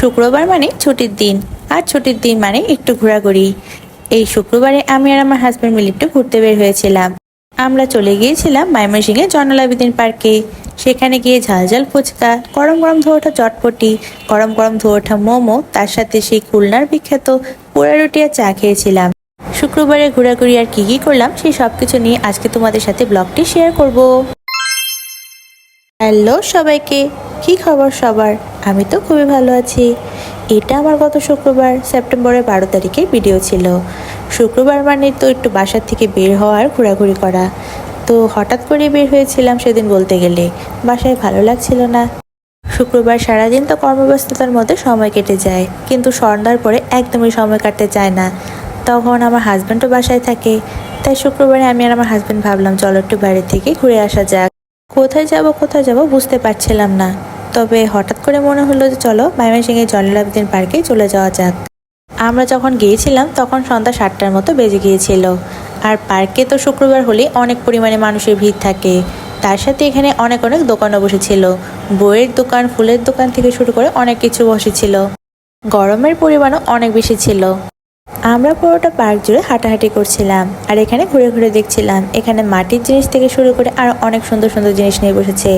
শুক্রবার মানে ছুটির দিন। আর ছুটির দিন মানে একটু ঘোরাঘুরি। এই শুক্রবারে আমি আর আমার হাজব্যান্ড মিলে একটু ঘুরতে বের হয়েছিলাম। আমরা চলে গিয়েছিলাম ময়মনসিংহে জনলাবিদিন পার্কে। সেখানে গিয়ে ঝাল ঝাল ফুচকা, গরম গরম ধোয়া ওঠা চটপটি, গরম গরম ধোয়া ওঠা মোমো, তার সাথে সেই খুলনার বিখ্যাত পোড়া রুটি আর চা খেয়েছিলাম। শুক্রবারে ঘোরাঘুরি আর কি কি করলাম সেই সব কিছু নিয়ে আজকে তোমাদের সাথে ব্লগটি শেয়ার করব। হ্যালো সবাইকে, কি খবর সবার? আমি তো খুবই ভালো আছি। এটা আমার গত শুক্রবার, সেপ্টেম্বরের বারো তারিখের ভিডিও ছিল। শুক্রবার মানে তো একটু বাসার থেকে বের হওয়ার ঘোরাঘুরি করা। তো হঠাৎ করে বের হয়েছিলাম সেদিন বলতে গেলে। বাসায় ভালো লাগছিল না। শুক্রবার সারাদিন তো কর্মব্যস্ততার মধ্যে সময় কেটে যায়। কিন্তু সন্ধ্যার পরে একদমই সময় কাটতে চায় না। তখন আমার হাজব্যান্ডও বাসায় থাকে। তাই শুক্রবারে আমি আর আমার হাজব্যান্ড ভাবলাম, চলো একটু বাইরে থেকে ঘুরে আসা যাক। কোথায় যাব কোথায় যাব বুঝতে পারছিলাম না। তবে হঠাৎ করে মনে হলো যে চলো ময়মনসিংহের জলালাবিদিন পার্কে চলে যাওয়া যাক। আমরা যখন গিয়েছিলাম তখন সন্ধ্যা সাতটার মতো বেজে গিয়েছিল। আর পার্কে তো শুক্রবার হলে অনেক পরিমাণে মানুষের ভিড় থাকে। তার সাথে এখানে অনেক অনেক দোকানও বসেছিল। বইয়ের দোকান, ফুলের দোকান থেকে শুরু করে অনেক কিছু বসেছিল। গরমের পরিমাণও অনেক বেশি ছিল। আমরা পুরোটা পার্ক জুড়ে হাঁটাহাঁটি করছিলাম আর এখানে ঘুরে ঘুরে দেখছিলাম। এখানে মাটির জিনিস থেকে শুরু করে আরও অনেক সুন্দর সুন্দর জিনিস নিয়ে বসেছে।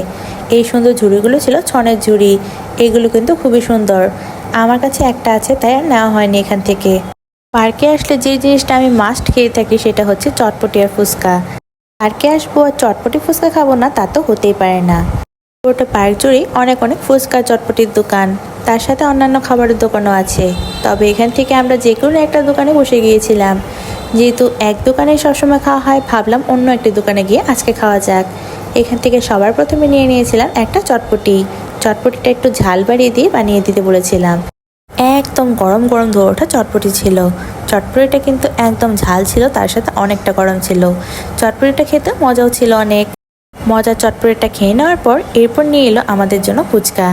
এই সুন্দর ঝুড়িগুলো ছিল ছনের ঝুড়ি। এগুলো কিন্তু খুবই সুন্দর। আমার কাছে একটা আছে, তাই আর নেওয়া হয়নি এখান থেকে। পার্কে আসলে যে জিনিসটা আমি মাস্ট খেয়ে থাকি সেটা হচ্ছে চটপটি আর ফুচকা। পার্কে আসব আর চটপটি ফুচকা খাব না, তা তো হতেই পারে না। পুরোটা পার্ক জুড়েই অনেক অনেক ফুচকা চটপটির দোকান। তার সাথে অন্যান্য খাবারের দোকানও আছে। তবে এখান থেকে আমরা যে কোনো একটা দোকানে বসে গিয়েছিলাম। যেহেতু এক দোকানে সবসময় খাওয়া হয়, ভাবলাম অন্য একটি দোকানে গিয়ে আজকে খাওয়া যাক। এখান থেকে সবার প্রথমে নিয়ে নিয়েছিলাম একটা চটপটি। চটপটিটা একটু ঝাল বাড়িয়ে দিয়ে বানিয়ে দিতে বলেছিলাম। একদম গরম গরম ধোয়া ওঠা চটপটি ছিল। চটপটিটা কিন্তু একদম ঝাল ছিল, তার সাথে অনেকটা গরম ছিল। চটপটিটা খেতে মজাও ছিল অনেক। মজার চটপটিটা খেয়ে নেওয়ার পর এরপর নিয়ে এলো আমাদের জন্য ফুচকা।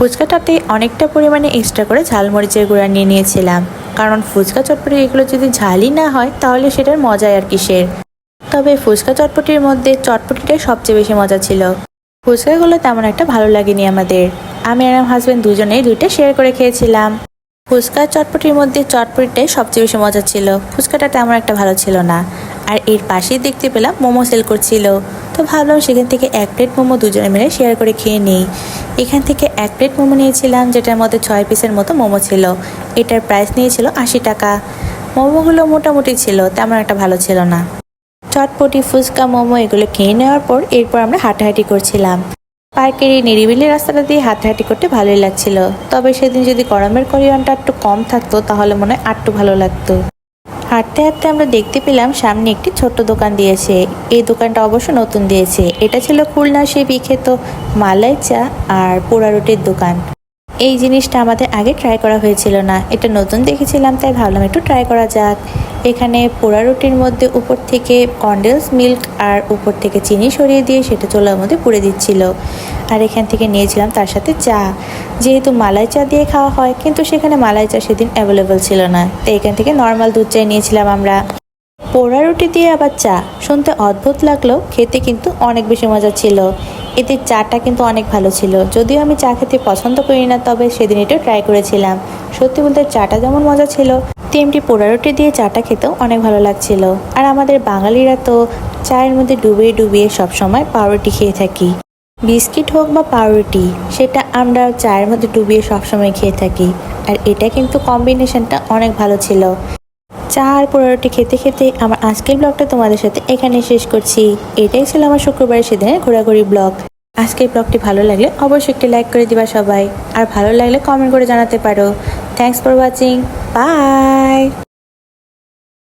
ফুচকাটাতে অনেকটা পরিমাণে এক্সট্রা করে ঝালমরিচের গুঁড়া নিয়ে নিয়েছিলাম। কারণ ফুচকা চটপটি এগুলো যদি ঝালই না হয়, তাহলে সেটার মজাই আর কিসের। তবে ফুচকা চটপটির মধ্যে চটপটিটাই সবচেয়ে বেশি মজা ছিল। ফুচকাগুলো তেমন একটা ভালো লাগেনি আমাদের। আমি আর আমার হাজব্যান্ড দুজনেই দুইটা শেয়ার করে খেয়েছিলাম। ফুচকা চটপটির মধ্যে চটপটিটাই সবচেয়ে বেশি মজা ছিল। ফুচকাটা তেমন একটা ভালো ছিল না। আর এর পাশেই দেখতে পেলাম মোমো সেল করছিল। তো ভাবলাম সেখান থেকে এক প্লেট মোমো দুজনে মিলে শেয়ার করে খেয়ে নিই। এখান থেকে এক প্লেট মোমো নিয়েছিলাম, যেটার মধ্যে ছয় পিসের মতো মোমো ছিল। এটার প্রাইস নিয়েছিল আশি টাকা। মোমোগুলো মোটামুটি ছিল, তেমন একটা ভালো ছিল না। চটপটি, ফুচকা, মোমো এগুলো খেয়ে নেওয়ার পর এরপর আমরা হাঁটাহাঁটি করছিলাম। পার্কের এই নিরিবিলি রাস্তাটা দিয়ে হাঁটাহাঁটি করতে ভালোই লাগছিল। তবে সেদিন যদি গরমের পরিমাণটা একটু কম থাকতো, তাহলে মনে হয় আরটু ভালো লাগতো। হাঁটতে হাঁটতে আমরা দেখতে পেলাম সামনে একটি ছোট্ট দোকান দিয়েছে। এই দোকানটা অবশ্য নতুন দিয়েছে। এটা ছিল খুলনা সে বিখ্যাত মালাই চা আর পোড়া রুটির দোকান। এই জিনিসটা আমাদের আগে ট্রাই করা হয়েছিল না। এটা নতুন দেখেছিলাম, তাই ভাবলাম একটু ট্রাই করা যাক। এখানে পোড়া রুটির মধ্যে উপর থেকে কন্ডেলস মিল্ক আর উপর থেকে চিনি সরিয়ে দিয়ে সেটা চোলার মধ্যে পুড়ে দিচ্ছিল। আর এখান থেকে নিয়েছিলাম তার সাথে চা। যেহেতু মালাই চা দিয়ে খাওয়া হয়, কিন্তু সেখানে মালাই চা সেদিন অ্যাভেলেবল ছিল না। তাই এখান থেকে নর্মাল দুধ চাই নিয়েছিলাম আমরা। পোড়া রুটি দিয়ে আবার চা। শুনতে অদ্ভুত লাগলেও খেতে কিন্তু অনেক বেশি মজা ছিল। এতে চাটা কিন্তু অনেক ভালো ছিল। যদিও আমি চা খেতে পছন্দ করি না, তবে সেদিন এটা ট্রাই করেছিলাম। সত্যি বলতে চাটা যেমন মজা ছিল, তেমনি পোড়া রুটি দিয়ে চাটা খেতেও অনেক ভালো লাগছিল। আর আমাদের বাঙালিরা তো চায়ের মধ্যে ডুবিয়ে ডুবিয়ে সবসময় পাউরুটি খেয়ে থাকি। বিস্কিট হোক বা পাউরুটি, সেটা আমরা চায়ের মধ্যে ডুবিয়ে সবসময় খেয়ে থাকি। আর এটা কিন্তু কম্বিনেশনটা অনেক ভালো ছিল। চা আর পোড়ারুটি খেতে খেতে আমার আজকের ব্লগটা তোমাদের সাথে এখানে শেষ করছি। এটাই ছিল আমার শুক্রবারের সেদিনের ঘোরাঘুরি ব্লগ। আজকের ব্লগটি ভালো লাগলে অবশ্যই একটি লাইক করে দিবা সবাই। আর ভালো লাগলে কমেন্ট করে জানাতে পারো। Thanks for watching by